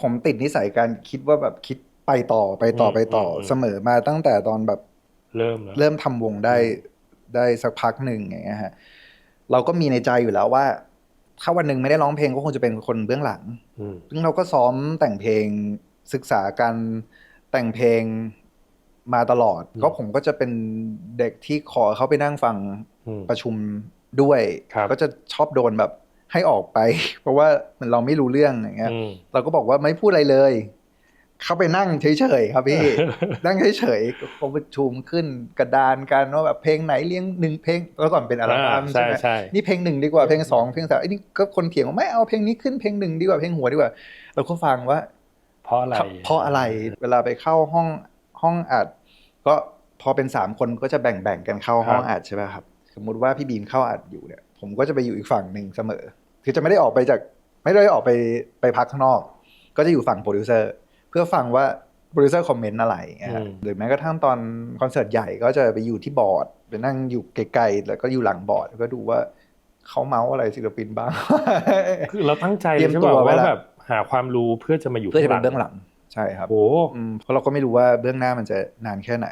ผมติดนิสัยการคิดว่าแบบคิดไปต่อไปต่ออืมไปต่ออมเสมอมาตั้งแต่ตอนแบบเริ่มแล้วเริ่มทำวงได้ได้สักพักหนึ่งอย่างเงี้ยฮะเราก็มีในใจอยู่แล้วว่า ถ้าวันหนึ่งไม่ได้ร้องเพลงก็คงจะเป็นคนเบื้องหลังอืมซึ่งเราก็ซ้อมแต่งเพลงศึกษาการแต่งเพลงมาตลอดอืมก็ผมก็จะเป็นเด็กที่ขอเขาไปนั่งฟังอืมประชุมด้วยครับก็จะชอบโดนแบบ ให้ออกไป เพราะว่าเหมันเราไม่รู้เรื่องอย่างเงี้ยอืมเราก็บอกว่าไม่พูดอะไรเลย เข้าไปนั่งเฉยๆครับพี่ นั่งเฉยๆเขาประชุมขึ้นกระดานกันว่าแบบเพลงไหนเลี้ยงหนึ่งเพลงแล้วก่อนเป็นอัลบั้มอ่าใช่ไหมใช่ใช่นี่เพลงหนึ่งดีกว่าเพลงสองเพลงสามไอ้นี่ก็คนเถียงว่าไม่เอาเพลงนี้ขึ้นเพลงหนึ่งดีกว่าเพลงหัวดีกว่า เราก็ฟังว่า เพราะอะไร เพราะอะไรเวลาไปเข้าห้องห้องอัด ก็พอเป็นสามคนก็จะแบ่งแบ่งๆกันเข้าห้องอัดใช่ไหมครับ สมมุติว่าพี่บีมเข้าอัดอยู่เนี่ย ผมก็จะไปอยู่อีกฝั่งหนึ่งเสมอ คือจะไม่ได้ออกไปจาก ไม่ได้ออกไปไปพักข้างนอก ก็จะอยู่ฝั่งโปรดิวเซอร์เพื่อฟังว่าโปรดิวเซอร์คอมเมนต์อะไรอย่างเงี้ยครับหรือแม้กระทั่งตอนคอนเสิร์ตใหญ่ก็จะไปอยู่ที่บอร์ดไปนั่งอยู่ไกลๆแล้วก็อยู่หลังบอร์ดแล้วก็ดูว่าเขาเมาส์อะไรศิลปินบ้างคือเราตั้งใจเตรียมใช่ตัป่ะวไว้ว่าแล้วแบบหาความรู้เพื่อจะมาอยู่เพื่อจะเป็นข้างเบื้องหลังใช่ครับโอ้อืมเพราะเราก็ไม่รู้ว่าเบื้องหน้ามันจะนานแค่ไหน